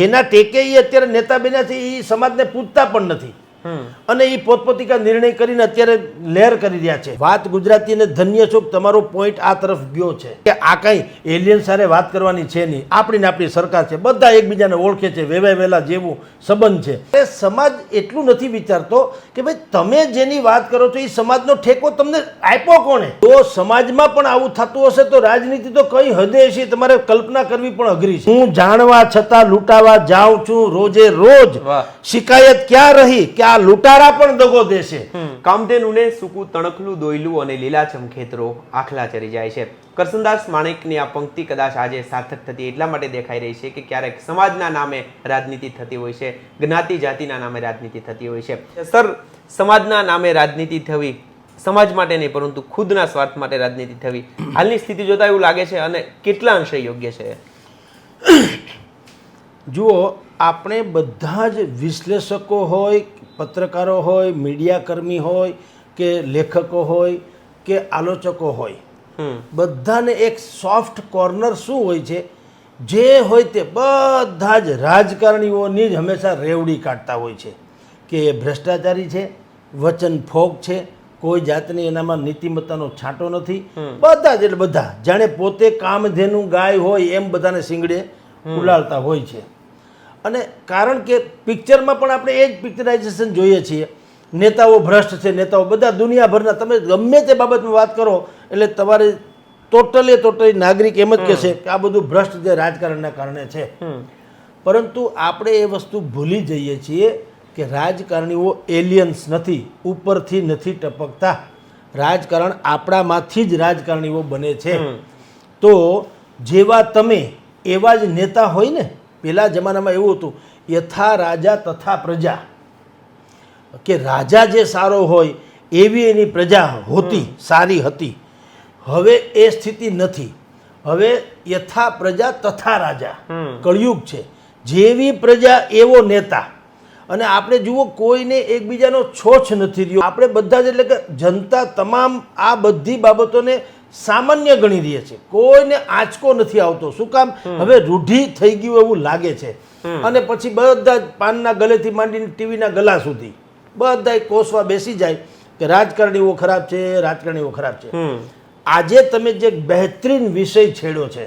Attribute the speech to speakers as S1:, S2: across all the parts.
S1: જેના ટેકે એ અત્યારે નેતા બન્યા છે એ સમાજને પૂછતા પણ નથી. અને એ પોતપોતિકા નિર્ણય કરીને અત્યારે લહેર કરી રહ્યા છે. વાત ગુજરાતીને ધન્ય છો તમારો પોઈન્ટ આ તરફ ગયો છે. કે આ કાંઈ એલિયન સાથે વાત કરવાની છે નહીં. આપણી ને આપણી સરકાર છે. બધા એકબીજાને ઓળખે છે. વેવાય વહેલા જેવું સંબંધ છે. એ સમાજ એટલું નથી વિચારતો કે ભાઈ તમે જેની વાત કરો છો એ સમાજનો ઠેકો તમને આપ્યો કોણે? તો સમાજમાં પણ આવું થતું હશે તો રાજનીતિ તો કઈ હદે છે તમારે કલ્પના કરવી પણ અઘરી છે. હું જાણવા છતાં લૂંટાવા જાઉં છું રોજે રોજ. શિકાયત ક્યાં રહી? કે આ લૂંટારા પણ દગો દેશે.
S2: કામધેનુને સૂકું તણખલું દોયલું અને લીલાછમ ખેતરો આખલા ચરી જાય છે. કરસનદાસ માણેકની આ પંક્તિ કદાચ આજે સાર્થક થતી એટલા માટે દેખાઈ રહી છે કે ક્યારેક સમાજના નામે રાજનીતિ થતી હોય છે જ્ઞાતિ જાતિના નામે રાજનીતિ થતી હોય છે. સર સમાજના નામે રાજનીતિ થવી સમાજ માટે નહીં પરંતુ ખુદના સ્વાર્થ માટે રાજનીતિ થવી હાલની સ્થિતિ જોતા એવું લાગે છે અને કેટલા અંશે યોગ્ય છે?
S1: જુઓ આપણે બધા જ વિશ્લેષકો હોય પત્રકારો હોય મીડિયાકર્મી હોય કે લેખકો હોય કે આલોચકો હોય બધાને એક સોફ્ટ કોર્નર શું હોય છે? જે હોય તે બધા જ રાજકારણીઓની જ હંમેશા રેવડી કાઢતા હોય છે. કે એ ભ્રષ્ટાચારી છે વચન ફોગ છે કોઈ જાતની એનામાં નીતિમત્તાનો છાંટો નથી. બધા જ એટલે બધા જાણે પોતે કામધેનું ગાય હોય એમ બધાને સિંગડે ઉલાળતા હોય છે. અને કારણ કે પિક્ચરમાં પણ આપણે એ જ પિક્ચરાઇઝેશન જોઈએ છીએ. નેતાઓ ભ્રષ્ટ છે નેતાઓ બધા દુનિયાભરના તમે ગમે તે બાબતમાં વાત કરો એટલે તમારે ટોટલે ટોટલી નાગરિક એમ જ કહેશે કે આ બધું ભ્રષ્ટ જે રાજકારણના કારણે છે. પરંતુ આપણે એ વસ્તુ ભૂલી જઈએ છીએ કે રાજકારણીઓ એલિયન્સ નથી ઉપરથી નથી ટપકતા. રાજકારણ આપણામાંથી જ રાજકારણીઓ બને છે. તો જેવા તમે એવા જ નેતા હોય ને પેલા જમાનામાં એવું હતું યથા રાજા તથા પ્રજા. કે રાજા જે સારો હોય એવી એની પ્રજા હોતી સારી હતી. હવે એ સ્થિતિ નથી. હવે યથા પ્રજા તથા રાજા. કળિયુગ છે. જેવી પ્રજા એવો નેતા. અને આપણે જુઓ કોઈને એકબીજાનો છોછ નથી રહ્યો. આપણે બધા જ એટલે કે જનતા તમામ આ બધી બાબતોને સામાન્ય ગણી રહીએ છે કોઈને આંચકો નથી આવતો. શું કામ? હવે રૂઢી થઈ ગયું એવું લાગે છે. અને પછી બધા જ પાનના ગલેથી માંડીને ટીવીના ગલા સુધી બધા કોસવા બેસી જાય કે રાજકારણીઓ ખરાબ છે રાજકારણીઓ ખરાબ છે. આજે તમે જે બહેતરીન વિષય છેડ્યો છે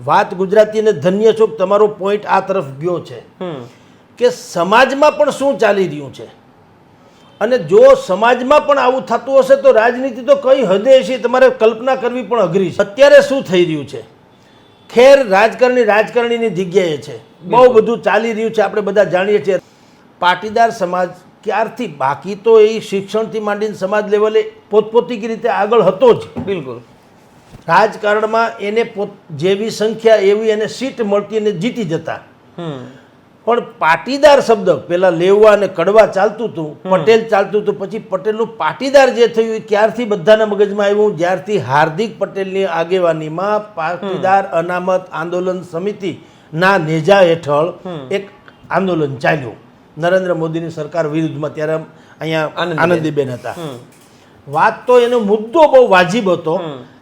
S1: વાત ગુજરાતીને ધન્ય છો તમારો પોઈન્ટ આ તરફ ગયો છે. કે સમાજમાં પણ શું ચાલી રહ્યું છે? અને જો સમાજમાં પણ આવું થતું હશે તો રાજનીતિ તો કઈ હદે છે તમારે કલ્પના કરવી પણ અઘરી છે. અત્યારે શું થઈ રહ્યું છે? ખેર રાજકારણી રાજકારણીની જગ્યાએ છે. બહુ બધું ચાલી રહ્યું છે આપણે બધા જાણીએ છીએ. પાટીદાર સમાજ ક્યારથી બાકી તો એ શિક્ષણથી માંડીને સમાજ લેવલે પોતપોતી રીતે આગળ હતો જ.
S2: બિલકુલ.
S1: રાજકારણમાં એને પોત જેવી સંખ્યા એવી એને સીટ મળતી અને જીતી જતા.
S2: હમ.
S1: પણ પાટીદાર શબ્દ પેલા લેવા અને કડવા ચાલતું હતું પટેલ ચાલતું હતું પછી પટેલનું પાટીદાર જે થયું એ ક્યારથી બધાના મગજમાં આવ્યું. જ્યારથી હાર્દિક પટેલની આગેવાનીમાં પાટીદાર અનામત આંદોલન સમિતિ ના નેજા હેઠળ એક આંદોલન ચાલ્યું. નરેન્દ્ર મોદીની સરકાર વિરુદ્ધમાં ત્યારે અહીંયા
S2: આનંદીબેન.
S1: આનંદીબેન હતા. વાત તો એનો મુદ્દો બહુ વાજીબ હતો.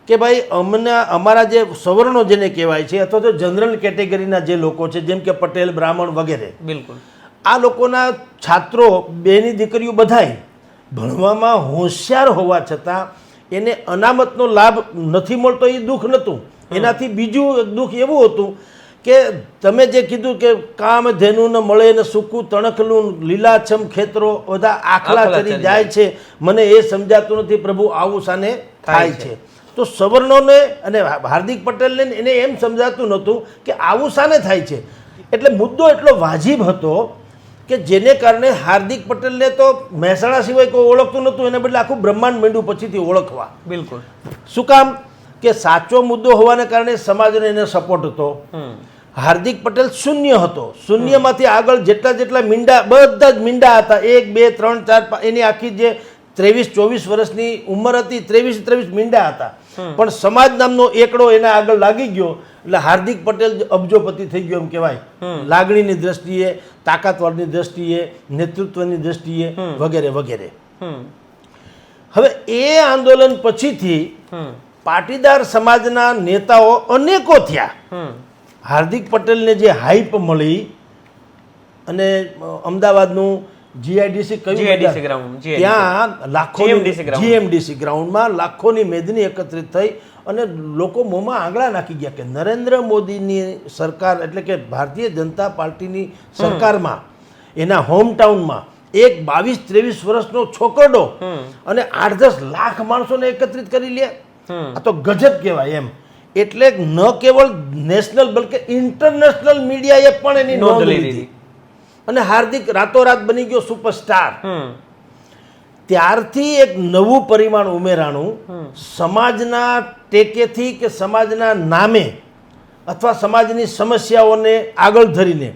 S1: કે ભાઈ અમને અમારા જે સવર્ણો જેને કહેવાય છે અથવા તો જનરલ કેટેગરીના જે લોકો છે જેમ કે પટેલ બ્રાહ્મણ વગેરે
S2: બિલકુલ.
S1: આ લોકોના છાત્રો બેની દીકરીઓ બધાય ભણવામાં હોશિયાર હોવા છતાં એને અનામતનો લાભ નથી મળતો એ દુઃખ નહોતું. એનાથી બીજું દુઃખ એવું હતું કે તમે જે કીધું કે કામ ધેનું ને મળે ને સૂકું તણખલું લીલાછમ ખેતરો બધા આખલા ચરી જાય છે. મને એ સમજાતું નથી પ્રભુ આવું સાને થાય છે. તો સવર્ણોને અને હાર્દિક પટેલને એને એમ સમજાતું નહોતું કે આવું સાને થાય છે? એટલે મુદ્દો એટલો વાજીબ હતો કે જેને કારણે હાર્દિક પટેલને તો મહેસાણા સિવાય કોઈ ઓળખતું નહોતું એને બદલે આખું બ્રહ્માંડ મેંડું પછીથી ઓળખવા.
S2: બિલકુલ.
S1: શું કામ? કે સાચો મુદ્દો હોવાને કારણે સમાજને એને સપોર્ટ હતો. હાર્દિક પટેલ શૂન્ય હતો. શૂન્યમાંથી આગળ જેટલા જેટલા મીંડા બધા જ મીંડા હતા. એક બે ત્રણ ચાર પાંચ એની આખી જે ત્રેવીસ ચોવીસ વર્ષની ઉંમર હતી ત્રેવીસ ત્રેવીસ મીંડા હતા. પણ સમાજ નામનો એકડો એના આગળ લાગી ગયો એટલે હાર્દિક પટેલ અબજોપતિ થઈ ગયો એમ કહેવાય. લાગણીની દ્રષ્ટિએ તાકાતવારની દ્રષ્ટિએ નેતૃત્વની દ્રષ્ટિએ વગેરે વગેરે. હવે એ આંદોલન પછીથી પાટીદાર સમાજના નેતાઓ અનેકો થયા. હાર્દિક પટેલને જે હાઈપ મળી અને અમદાવાદનું જીઆઈડીસી કયું જીઆઈડીસી?
S2: ગ્રાઉન્ડ,
S1: ત્યાં
S2: લાખો
S1: જીએમડીસી ગ્રાઉન્ડમાં લાખોની મેદની એકત્રિત થઈ અને લોકો મોંમાં આંગળા નાખી ગયા કે નરેન્દ્ર મોદીની સરકાર એટલે કે ભારતીય જનતા પાર્ટીની સરકારમાં એના હોમટાઉનમાં એક બાવીસ ત્રેવીસ વર્ષનો છોકરડો અને આઠ દસ લાખ માણસોને એકત્રિત કરી લે. આ તો ગજબ કહેવાય એમ. એટલે ન કેવળ નેશનલ બલકે ઇન્ટરનેશનલ મીડિયાએ પણ એની
S2: નોંધ
S1: નોંધ
S2: લીધી.
S1: અને હાર્દિક રાતોરાત બની ગયો સુપરસ્ટાર. ત્યારથી એક નવું પરિમાણ ઉમેરાણું સમાજના ટેકેથી કે સમાજના નામે અથવા સમાજની સમસ્યાઓને આગળ ધરીને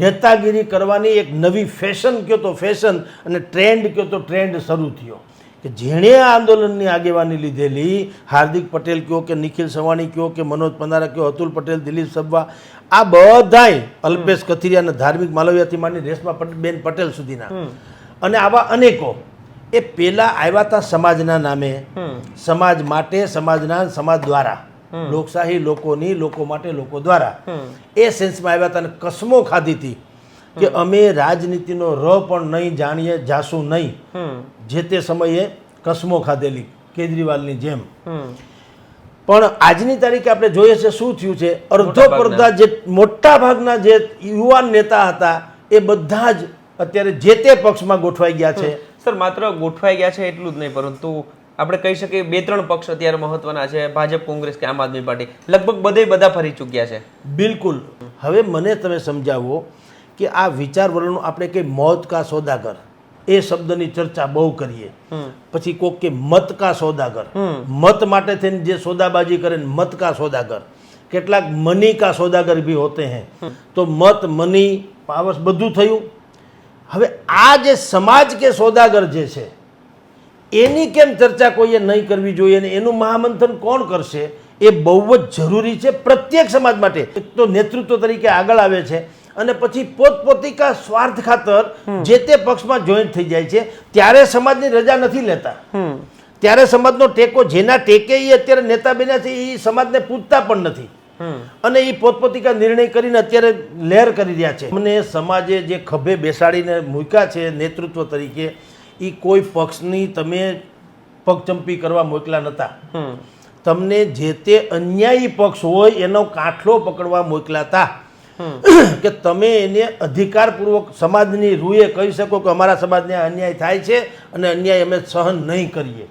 S1: નેતાગીરી કરવાની એક નવી ફેશન કયો તો ફેશન અને ટ્રેન્ડ કયો તો ટ્રેન્ડ શરૂ થયો. કે જેણે આ આંદોલનની આગેવાની લીધેલી હાર્દિક પટેલ કયો કે નિખિલ સવાણી કયો કે મનોજ પંદારા કયો અતુલ પટેલ દિલીપ સબ્બા આ બધાય અલ્પેશ કથિરિયા અને ધાર્મિક માલવ્યાથી માંડી રેશમા પટેલ બેન પટેલ સુધીના. અને આવા અનેકો. એ પેલા આવ્યા હતા સમાજના નામે. સમાજ માટે સમાજના સમાજ દ્વારા. લોકશાહી લોકોની લોકો માટે લોકો દ્વારા. એ સેન્સમાં આવ્યા હતા અને કસમો ખાધી હતી કે અમે રાજનીતિનો ર પણ નહીં જાણીએ જાશું નહીં. જે તે સમયે કસમો ખાધેલી કેજરીવાલની જેમ. પણ આજની તારીખે આપણે જોઈએ છે શું થયું છે? અડધો પડધા જે મોટા ભાગના જે યુવાન નેતા હતા એ બધા જ અત્યારે જે તે પક્ષમાં ગોઠવાઈ ગયા છે.
S2: સર માત્ર ગોઠવાઈ ગયા છે એટલું જ નહીં પરંતુ આપણે કહી શકીએ બે ત્રણ પક્ષ અત્યારે મહત્વના છે ભાજપ કોંગ્રેસ કે આમ આદમી પાર્ટી. લગભગ બધે બધા ફરી ચૂક્યા છે.
S1: બિલકુલ. હવે મને તમે સમજાવો કે આ વિચાર વલણનું આપણે કંઈ મોત કા સોદાગર એ શબ્દની ચર્ચા બહુ કરીએ. પછી કોક કે મત કા સોદાગર? મત માટે થઈને જે સોદાબાજી કરે ને મત કા સોદાગર? કેટલાક મની કા સોદાગર ભી હોતે હે. તો મત મની પાવર્સ બધું થયું. હવે આ જે સમાજ કે સોદાગર જે છે એની કેમ ચર્ચા કોઈએ નહીં કરવી જોઈએ અને એનું મહામંથન કોણ કરશે? એ બહુ જ જરૂરી છે પ્રત્યેક સમાજ માટે. એક તો નેતૃત્વ તરીકે આગળ આવે છે અને પછી પોતપોતિકા સ્વાર્થ ખાતર જે તે પક્ષમાં જોઈન્ટ થઈ જાય છે ત્યારે સમાજની રજા નથી લેતા. ત્યારે સમાજનો ટેકો જેના ટેકે એ અત્યારે નેતા બન્યા છે એ સમાજને પૂછતા પણ નથી. અને એ પોતપોતિકા નિર્ણય કરીને અત્યારે લહેર કરી રહ્યા છે. મને સમાજે જે ખભે બેસાડીને મૂક્યા છે નેતૃત્વ તરીકે એ કોઈ પક્ષની તમે પગચંપી કરવા મોકલા નહોતા તમને જે તે અન્યાયી પક્ષ હોય એનો કાંઠલો પકડવા મોકલાતા. કે તમે એને અધિકારપૂર્વક સમાજની રૂએ કહી શકો કે અમારા સમાજને અન્યાય થાય છે અને અન્યાય અમે સહન નહીં કરીએ.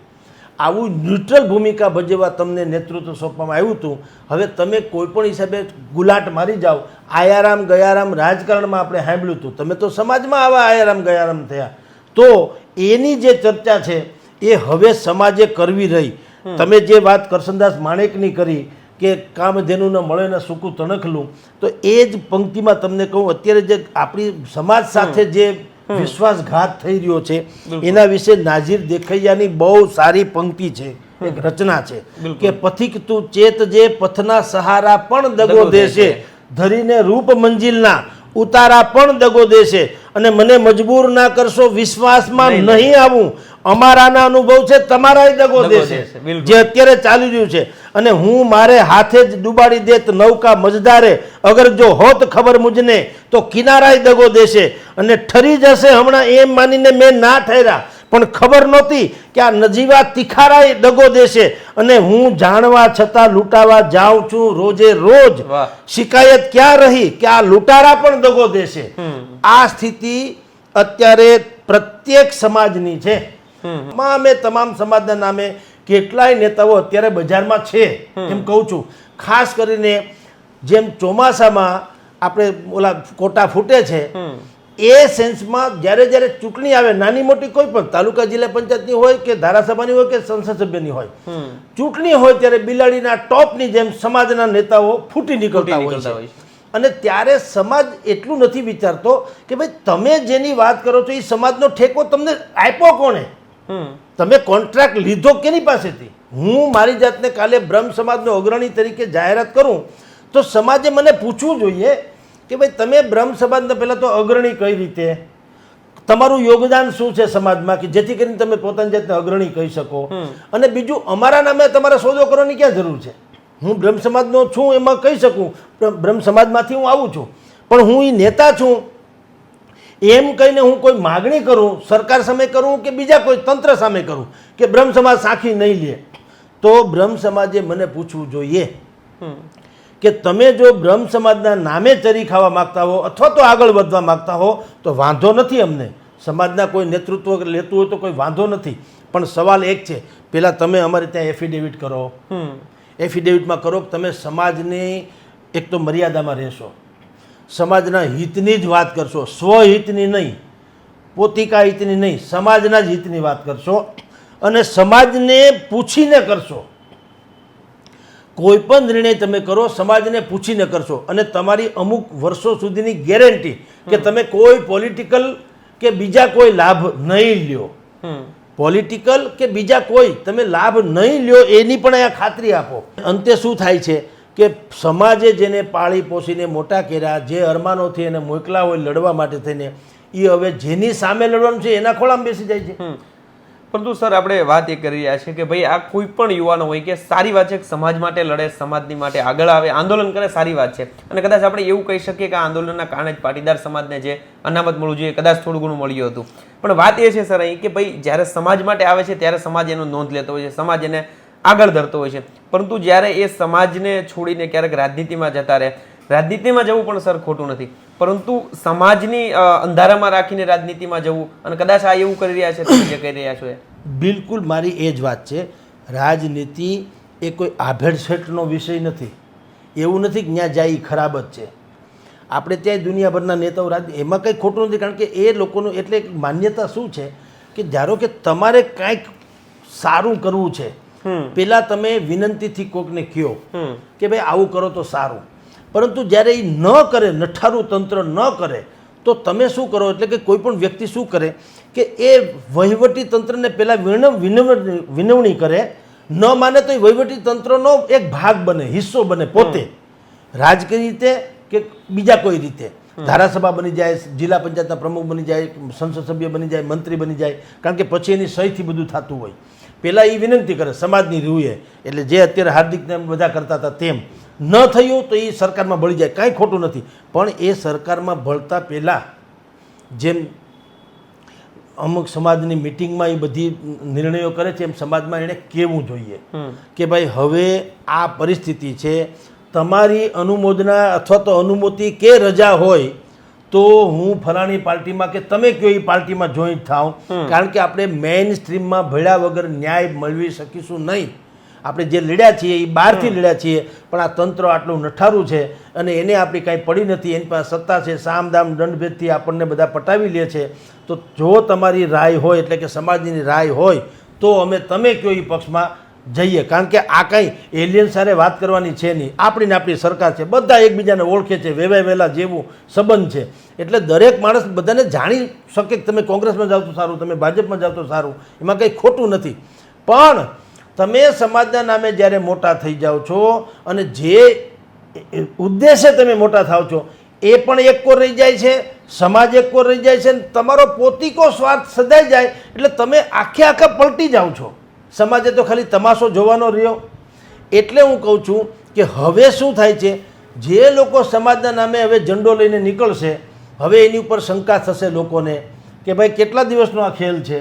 S1: આવું ન્યુટ્રલ ભૂમિકા ભજવવા તમને નેતૃત્વ સોંપવામાં આવ્યું હતું. હવે તમે કોઈ પણ હિસાબે ગુલાટ મારી જાઓ. આયારામ ગયારામ રાજકારણમાં આપણે સાંભળ્યું હતું. તમે તો સમાજમાં આવા આયારામ ગયારામ થયા. તો એની જે ચર્ચા છે એ હવે સમાજે કરવી રહી. તમે જે વાત કરશનદાસ માણેકની કરી કે કામધેનુને ન મળે ને સૂકું તણખલું તો એ જ પંક્તિમાં તમને કહું અત્યારે જે આપણી સમાજ સાથે જે વિશ્વાસઘાત થઈ રહ્યો છે એના વિશે નાઝીર દેખૈયાની બહુ સારી પંક્તિ છે એક રચના છે કે પથિક તું ચેત જે પથના સહારા પણ દગો દેશે. ધરીને રૂપ મંજિલના ઉતારા પણ દગો દેશે અને મને મજબૂર ના કરશો વિશ્વાસમાં
S2: નહીં
S1: આવું અમારાના અનુભવ છે તમારાય દગો દેશે, જે અત્યારે ચાલી રહ્યું છે. અને હું મારે હાથે જ ડુબાડી દેત નૌકા મજદારે. અગર જો હોત ખબર મુજને તો કિનારાય દગો દેશે. અને ઠરી જશે હમણાં એમ માનીને મેં ના ઠર્યા. પણ ખબર નહોતી કે આ નજીવા તિખારાય દગો દેશે. અને હું જાણવા છતાં લૂંટાવા જાઉં છું રોજે રોજ. શિકાયત ક્યાં રહી કે આ લૂંટારા પણ દગો દેશે? આ સ્થિતિ અત્યારે પ્રત્યેક સમાજની છે. તમામે તમામ સમાજના નામે કેટલાય નેતાઓ અત્યારે બજારમાં છે એમ કહું છું. ખાસ કરીને જેમ ચોમાસામાં આપણે ઓલા કોટા ફૂટે છે એ સેન્સમાં જ્યારે જ્યારે ચૂંટણી આવે નાની મોટી કોઈ પણ તાલુકા જિલ્લા પંચાયતની હોય કે ધારાસભાની હોય કે સંસદ સભ્યની હોય ચૂંટણી હોય ત્યારે બિલાડીના ટોપની જેમ સમાજના નેતાઓ ફૂટી નીકળતા હોય છે. અને ત્યારે સમાજ એટલું નથી વિચારતો કે ભાઈ તમે જેની વાત કરો છો એ સમાજનો ઠેકો તમને આપ્યો કોણે? તમે કોન્ટ્રાક્ટ લીધો કેની પાસેથી? હું મારી જાતને કાલે બ્રહ્મ સમાજનો અગ્રણી તરીકે જાહેરાત કરું તો સમાજે મને પૂછવું જોઈએ કે ભાઈ તમે બ્રહ્મ સમાજના પહેલાં તો અગ્રણી કઈ રીતે? તમારું યોગદાન શું છે સમાજમાં? કે જેથી કરીને તમે પોતાની જાતને અગ્રણી કહી શકો. અને બીજું અમારા નામે તમારે સોદો કરવાની ક્યાં જરૂર છે? હું બ્રહ્મ સમાજનો છું એમાં કહી શકું બ્રહ્મ- બ્રહ્મ સમાજમાંથી હું આવું છું. પણ હું એ નેતા છું એમ કહીને હું કોઈ માગણી કરું સરકાર સામે કરું કે બીજા કોઈ તંત્ર સામે કરું કે બ્રહ્મ સમાજ સાખી નહીં લે તો બ્રહ્મ સમાજે મને પૂછવું જોઈએ કે તમે જો બ્રહ્મ સમાજના નામે ચરી ખાવા માગતા હો અથવા તો આગળ વધવા માગતા હો તો વાંધો નથી અમને. સમાજના કોઈ નેતૃત્વ લેતું હોય તો કોઈ વાંધો નથી. પણ સવાલ એક છે પહેલાં તમે અમારે ત્યાં એફિડેવિટ કરો. એફિડેવિટમાં કરો તમે સમાજની એક તો મર્યાદામાં રહેશો. સમાજના હિતની જ વાત કરશો સ્વહિતની નહીં પોતિકા હિતની નહીં સમાજના જ હિતની વાત કરશો અને સમાજને પૂછીને કરશો. કોઈ પણ નિર્ણય તમે કરો સમાજને પૂછીને કરશો અને તમારી અમુક વર્ષો સુધીની ગેરંટી કે તમે કોઈ પોલિટિકલ કે બીજા કોઈ લાભ નહીં લ્યો. પોલિટિકલ કે બીજા કોઈ તમે લાભ નહીં લ્યો એની પણ અહીંયા ખાતરી આપો. અંતે શું થાય છે? કે સમાજે જેને પાળી પોષીને મોટા કર્યા, જે અરમાનોથી એને મોકલા હોય લડવા માટે થઈને એ હવે જેની સામે લડવાનું છે, એના ખોળામાં બેસી જાય છે.
S2: પરંતુ સર, આપણે વાત એ કરી રહ્યા છીએ કે ભાઈ આ કોઈ પણ યુવાનો હોય કે સારી વાત છે કે સમાજ માટે લડે, સમાજની માટે આગળ આવે, આંદોલન કરે, સારી વાત છે. અને કદાચ આપણે એવું કહી શકીએ કે આ આંદોલનના કારણે જ પાટીદાર સમાજને જે અનામત મળવું જોઈએ, કદાચ થોડું ઘણું મળ્યું હતું. પણ વાત એ છે સર અહીં કે ભાઈ જ્યારે સમાજ માટે આવે છે, ત્યારે સમાજ એનો નોંધ લેતો હોય છે. સમાજ એને આગળ ધરતો હોય છે. પરંતુ જ્યારે એ સમાજને છોડીને ક્યારેક રાજનીતિમાં જતા રહે, રાજનીતિમાં જવું પણ સર ખોટું નથી. પરંતુ સમાજની અંધારામાં રાખીને રાજનીતિમાં જવું અને કદાચ આ એવું કરી રહ્યા છે તમે જે કહી રહ્યા છો એ.
S1: બિલકુલ મારી એ જ વાત છે. રાજનીતિ એ કોઈ આભેડછેટનો વિષય નથી. એવું નથી કે ત્યાં જાય એ ખરાબ જ છે. આપણે ત્યાં દુનિયાભરના નેતાઓ રાજ, એમાં કંઈ ખોટું નથી, કારણ કે એ લોકોનું એટલે માન્યતા શું છે? કે ધારો કે તમારે કાંઈક સારું કરવું છે પહેલાં તમે વિનંતીથી કોકને કહો કે ભાઈ આવું કરો તો સારું. પરંતુ જ્યારે એ ન કરે નઠારું તંત્ર ન કરે તો તમે શું કરો? એટલે કે કોઈ પણ વ્યક્તિ શું કરે કે એ વહીવટી તંત્રને પહેલાં વિનવ વિનવ વિનવણી કરે. ન માને તો એ વહીવટી તંત્રનો એક ભાગ બને હિસ્સો બને પોતે. રાજકીય રીતે કે બીજા કોઈ રીતે. ધારાસભા બની જાય જિલ્લા પંચાયતના પ્રમુખ બની જાય સંસદ સભ્ય બની જાય મંત્રી બની જાય. કારણ કે પછી એની સહીથી બધું થતું હોય. પહેલાં એ વિનંતી કરે સમાજની રૂએ. એટલે જે અત્યારે હાર્દિકને બધા કરતા હતા તેમ. ન થયું તો એ સરકારમાં ભળી જાય કાંઈ ખોટું નથી. પણ એ સરકારમાં ભળતા પહેલાં જેમ અમુક સમાજની મિટિંગમાં એ બધી નિર્ણયો કરે છે એમ સમાજમાં એણે કહેવું જોઈએ. કે ભાઈ હવે આ પરિસ્થિતિ છે તમારી અનુમોદના અથવા તો અનુમતિ કે રજા હોય તો હું ફલાણી પાર્ટીમાં કે તમે કયો એ પાર્ટીમાં જોઈન્ટ થાવ? કારણ કે આપણે મેઇન સ્ટ્રીમમાં ભળ્યા વગર ન્યાય મેળવી શકીશું નહીં. આપણે જે લડ્યા છીએ એ બહારથી લડ્યા છીએ પણ આ તંત્ર આટલું નઠારું છે અને એને આપણી કાંઈ પડી નથી એની પાસે સત્તા છે સામદામ દંડભેદથી આપણને બધા પટાવી લે છે. તો જો તમારી રાય હોય એટલે કે સમાજની રાય હોય તો અમે તમે કયો એ પક્ષમાં જઈએ. કારણ કે આ કંઈ એલિયન સારે વાત કરવાની છે નહીં. આપણી ને આપણી સરકાર છે. બધા એકબીજાને ઓળખે છે. વેવાય વહેલા જેવું સંબંધ છે. એટલે દરેક માણસ બધાને જાણી શકે કે તમે કોંગ્રેસમાં જાઓ તો સારું, તમે ભાજપમાં જાઓ તો સારું. એમાં કંઈ ખોટું નથી. પણ તમે સમાજના નામે જ્યારે મોટા થઈ જાઓ છો અને જે ઉદ્દેશે તમે મોટા થાવ છો, એ પણ એકકો રહી જાય છે, સમાજ એકકો રહી જાય છે અને તમારો પોતિકો સ્વાર્થ સદાઈ જાય. એટલે તમે આખે આખા પલટી જાઓ છો. સમાજે તો ખાલી તમાશો જોવાનો રહ્યો. એટલે હું કહું છું કે હવે શું થાય છે? જે લોકો સમાજના નામે હવે ઝંડો લઈને નીકળશે, હવે એની ઉપર શંકા થશે લોકોને કે ભાઈ કેટલા દિવસનો આ ખેલ છે?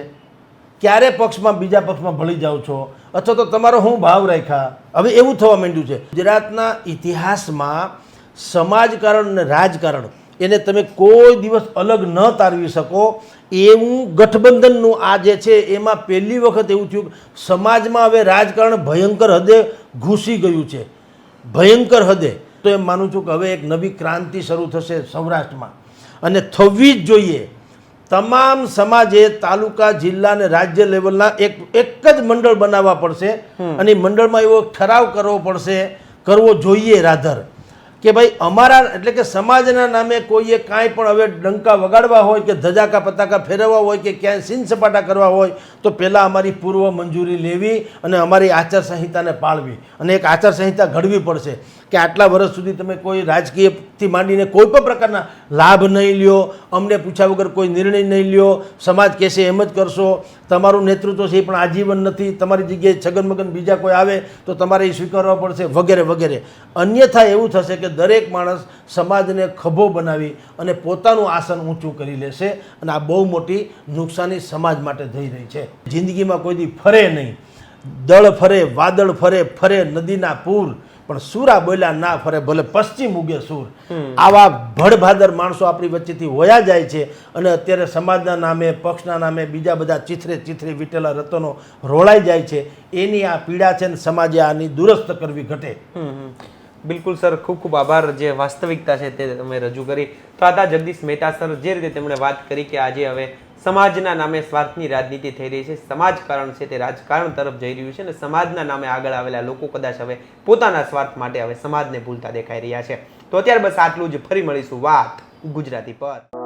S1: ક્યારે પક્ષમાં બીજા પક્ષમાં ભળી જાઓ છો? અથવા તો તમારો હું ભાવ રાખ્યા? હવે એવું થવા માંડ્યું છે. ગુજરાતના ઇતિહાસમાં સમાજકારણ અને રાજકારણ એને તમે કોઈ દિવસ અલગ ન તારવી શકો. એવું ગઠબંધનનું આ જે છે એમાં પહેલી વખત એવું થયું કે સમાજમાં હવે રાજકારણ ભયંકર હદે ઘૂસી ગયું છે. ભયંકર હદે. તો એમ માનું છું કે હવે એક નવી ક્રાંતિ શરૂ થશે સૌરાષ્ટ્રમાં. અને થવી જ જોઈએ. તમામ સમાજે તાલુકા જિલ્લા અને રાજ્ય લેવલના એક એક જ મંડળ બનાવવા પડશે. અને મંડળમાં એવો ઠરાવ કરવો પડશે. કરવો જોઈએ રાધર. કે ભાઈ અમારા, એટલે કે સમાજના નામે કોઈએ કાંઈ પણ હવે ડંકા વગાડવા હોય કે ધજાકા પતાકા ફેરવવા હોય કે ક્યાંય સીન સપાટા કરવા હોય, તો પહેલાં અમારી પૂર્વ મંજૂરી લેવી અને અમારી આચારસંહિતાને પાળવી અને એક આચારસંહિતા ઘડવી પડશે. કે આટલા વર્ષ સુધી તમે કોઈ રાજકીયથી માંડીને કોઈ પણ પ્રકારના લાભ નહીં લ્યો, અમને પૂછ્યા વગર કોઈ નિર્ણય નહીં લ્યો. સમાજ કહેશે એમ જ કરશો. તમારું નેતૃત્વ છે એ પણ આજીવન નથી. તમારી જગ્યાએ છગન મગન બીજા કોઈ આવે તો તમારે એ સ્વીકારવા પડશે વગેરે વગેરે. અન્યથા એવું થશે કે દરેક માણસ સમાજને ખભો બનાવી અને પોતાનું આસન ઊંચું કરી લેશે અને આ બહુ મોટી નુકસાની સમાજ માટે થઈ રહી છે. જિંદગીમાં કોઈ દી ફરે નહીં. દળ ફરે, વાદળ ફરે ફરે નદીના પૂર પણ સુરા બોલ્યા ના ફરે ભલે પશ્ચિમ ઉગે સુર. આવા ભડભાદર માણસો આપણી વચ્ચેથી વયા જાય છે અને અત્યારે સમાજના નામે પક્ષના નામે બીજા બધા ચીથરે ચીથરે વીટેલા રતનો રોળાઈ જાય છે. એની આ પીડા છે ને સમાજે આની દુરસ્ત કરવી ઘટે.
S2: બિલકુલ સર ખૂબ ખૂબ આભાર જે વાસ્તવિકતા છે તે તમે રજૂ કરી. તો આતા જગદીશ મહેતા સર જે રીતે તેમણે વાત કરી કે આજે હવે સમાજના નામે સ્વાર્થની રાજનીતિ થઈ રહી છે. સમાજકારણ છે તે રાજકારણ તરફ જઈ રહ્યું છે અને સમાજના નામે આગળ આવેલા લોકો કદાચ હવે પોતાના સ્વાર્થ માટે હવે સમાજને ભૂલતા દેખાઈ રહ્યા છે. તો અત્યારે બસ આટલું જ. ફરી મળીશું વાત ગુજરાતી પર.